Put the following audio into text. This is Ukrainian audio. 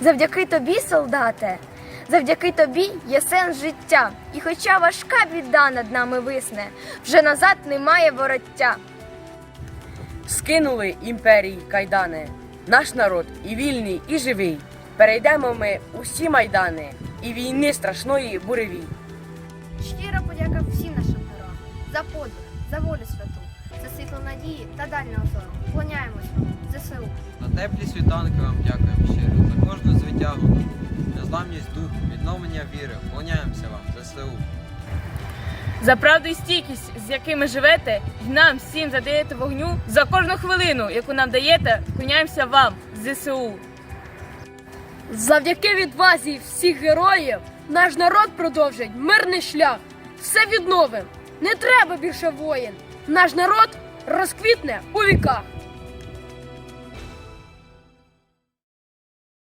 Завдяки тобі, солдате, завдяки тобі є сенс життя. І хоча важка біда над нами висне, вже назад немає вороття. Скинули імперії кайдани, наш народ і вільний, і живий. Перейдемо ми усі майдани і війни страшної буревій. Щира подяка всім нашим героям за подвиг, за волю святу, за світло надії та дальнього зору. Вклоняємось вам, ЗСУ. За теплі світанки вам дякуємо незламність духу, відновлення віри. Вклоняємося вам, ЗСУ. За правду і стійкість, з якими живете, і нам всім задаєте вогню. За кожну хвилину, яку нам даєте, вклоняємося вам, ЗСУ. Завдяки відвазі всіх героїв наш народ продовжить мирний шлях. Все відновим. Не треба більше воїн. Наш народ розквітне у віках.